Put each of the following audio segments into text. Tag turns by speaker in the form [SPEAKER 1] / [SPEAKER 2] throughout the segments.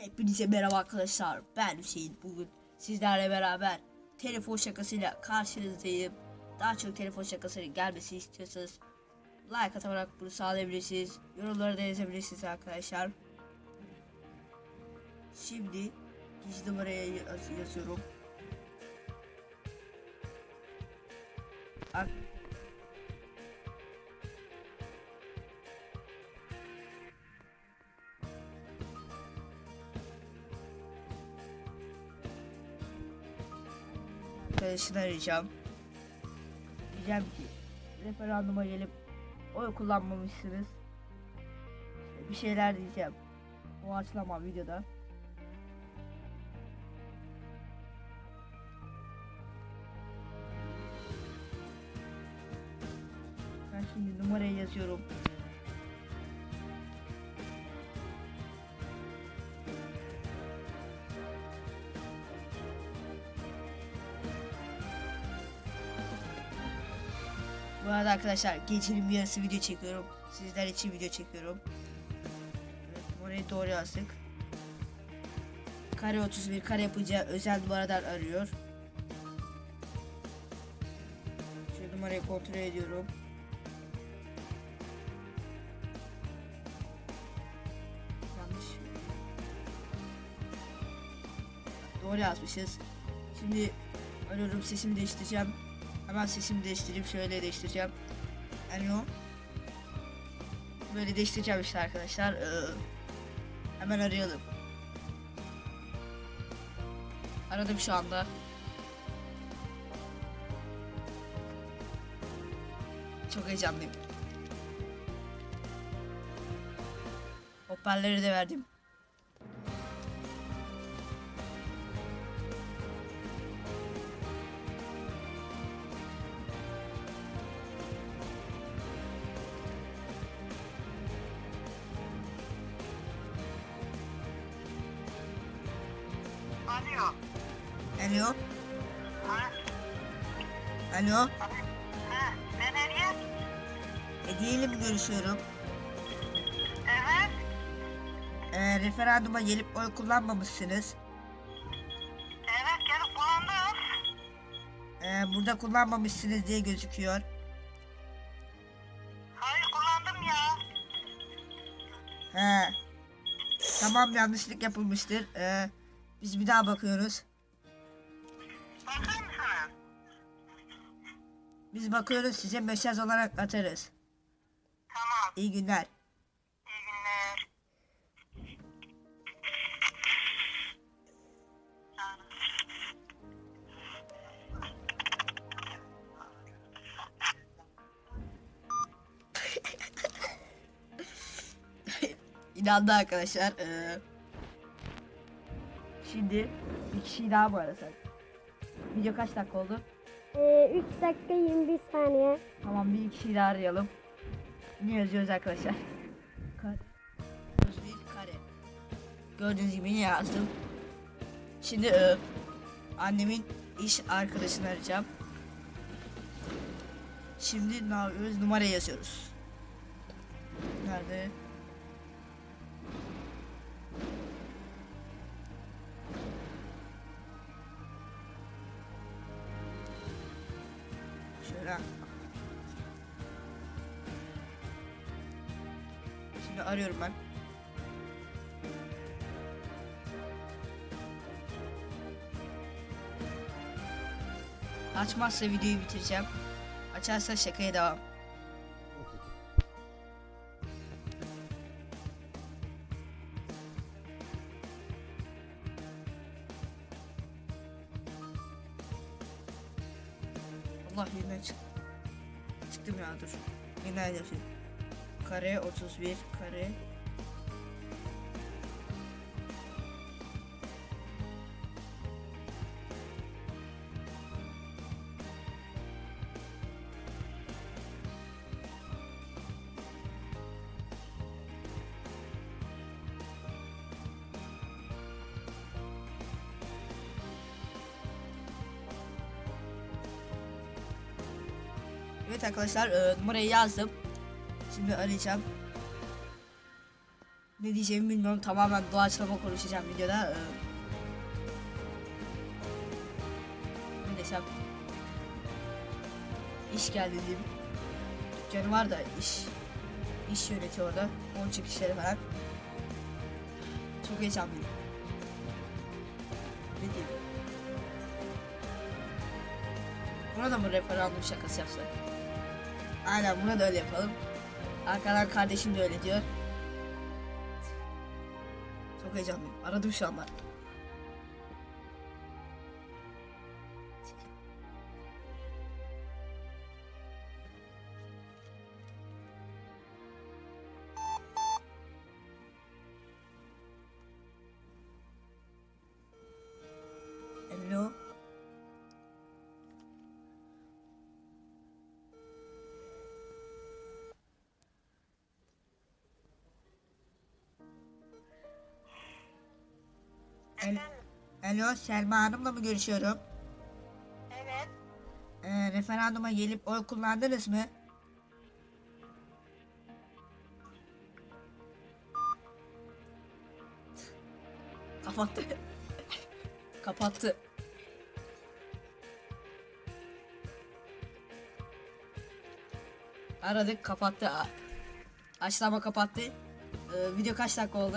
[SPEAKER 1] Hepinize merhaba arkadaşlar. Ben Hüseyin. Bugün sizlerle beraber telefon şakasıyla karşınızdayım. Daha çok telefon şakasının gelmesi istiyorsanız like atarak bunu sağlayabilirsiniz. Yorumları da yazabilirsiniz arkadaşlar. Şimdi gizli numaraya yaz- yazıyorum. Ar- arkadaşını arayacağım. Diyeceğim ki referanduma gelip oy kullanmamışsınız. İşte bir şeyler diyeceğim. O açılamam videoda. Ben şimdi numarayı yazıyorum. Bu arada arkadaşlar gecenin bir yarısı video çekiyorum. Sizler için video çekiyorum. Evet, numarayı doğru yazdık. Kare 31 kare yapacağı özel numaradan arıyor. Şu numarayı kontrol ediyorum. Yanlış. Doğru yazmışız. Şimdi arıyorum sesimi değiştireceğim. Hemen sesimi değiştireyim. Şöyle değiştireceğim. Alo. Böyle değiştireceğim işte arkadaşlar. Ee, hemen arayalım. Aradım şu anda. Çok heyecanlıyım. Hoparlörü de verdim.
[SPEAKER 2] Alo.
[SPEAKER 1] Alo.
[SPEAKER 2] Ha?
[SPEAKER 1] Alo.
[SPEAKER 2] Ha? Ne nereye?
[SPEAKER 1] Hediyeyle mi görüşüyorum?
[SPEAKER 2] Evet.
[SPEAKER 1] Ee, referanduma gelip oy kullanmamışsınız.
[SPEAKER 2] Evet gelip kullandım.
[SPEAKER 1] Ee, burada kullanmamışsınız diye gözüküyor.
[SPEAKER 2] Hayır kullandım ya.
[SPEAKER 1] He. Tamam yanlışlık yapılmıştır. Ee, biz bir daha bakıyoruz.
[SPEAKER 2] Bakar mısınız?
[SPEAKER 1] Biz bakıyoruz size mesaj olarak atarız.
[SPEAKER 2] Tamam.
[SPEAKER 1] İyi günler.
[SPEAKER 2] İyi günler.
[SPEAKER 1] İnandı arkadaşlar. Ee, şimdi bir kişiyi daha mı arasak? Video kaç dakika oldu?
[SPEAKER 3] Ee, 3 dakika 21 saniye.
[SPEAKER 1] Tamam bir kişiyi daha arayalım. Ne yazıyoruz arkadaşlar? Kare. 31 kare. Gördüğünüz gibi ne yazdım. Şimdi e, annemin iş arkadaşını arayacağım. Şimdi ne yapıyoruz? Numara yazıyoruz. Nerede? Şöyle. Şimdi arıyorum ben. Açmazsa videoyu bitireceğim. Açarsa şakaya devam. Allah yeniden çık. Çıktım ya dur. Yeniden yapayım. Kare 31 kare. Evet arkadaşlar e, numarayı yazdım. Şimdi arayacağım. ne diyeceğimi bilmiyorum. Tamamen doğaçlama konuşacağım videoda. Ee, ne desem iş geldi diyeyim. Dükkanı var da iş iş yönetiyor orada. Onun çıkışları falan. Çok heyecanlıyım. Ne diyeyim? Buna da mı referandum şakası yapsak? Aynen buna da öyle yapalım. Arkadan kardeşim de öyle diyor. Çok heyecanlıyım. Aradım şu anda. Hello. El- Alo Selma Hanım'la mı görüşüyorum?
[SPEAKER 2] Evet.
[SPEAKER 1] Ee, referanduma gelip oy kullandınız mı? Kapattı. Kapattı. Aradık kapattı. Aa, Açtı ama kapattı. Ee, video kaç dakika oldu?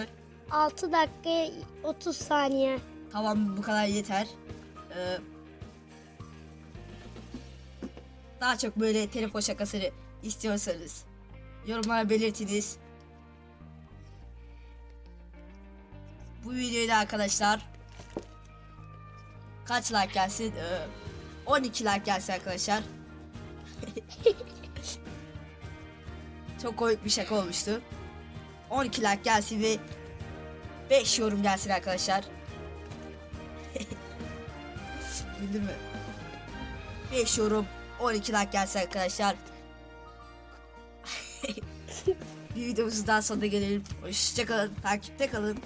[SPEAKER 3] 6 dakika 30 saniye.
[SPEAKER 1] Tamam bu kadar yeter. Ee, daha çok böyle telefon şakasını istiyorsanız yorumlara belirtiniz. Bu videoyu da arkadaşlar kaç like gelsin? Ee, 12 like gelsin arkadaşlar. çok komik bir şaka olmuştu. 12 like gelsin ve 5 yorum gelsin arkadaşlar. Bildin mi? 5 yorum 12 like gelse arkadaşlar. bir videomuzun daha sonuna gelelim. Hoşçakalın. Takipte kalın.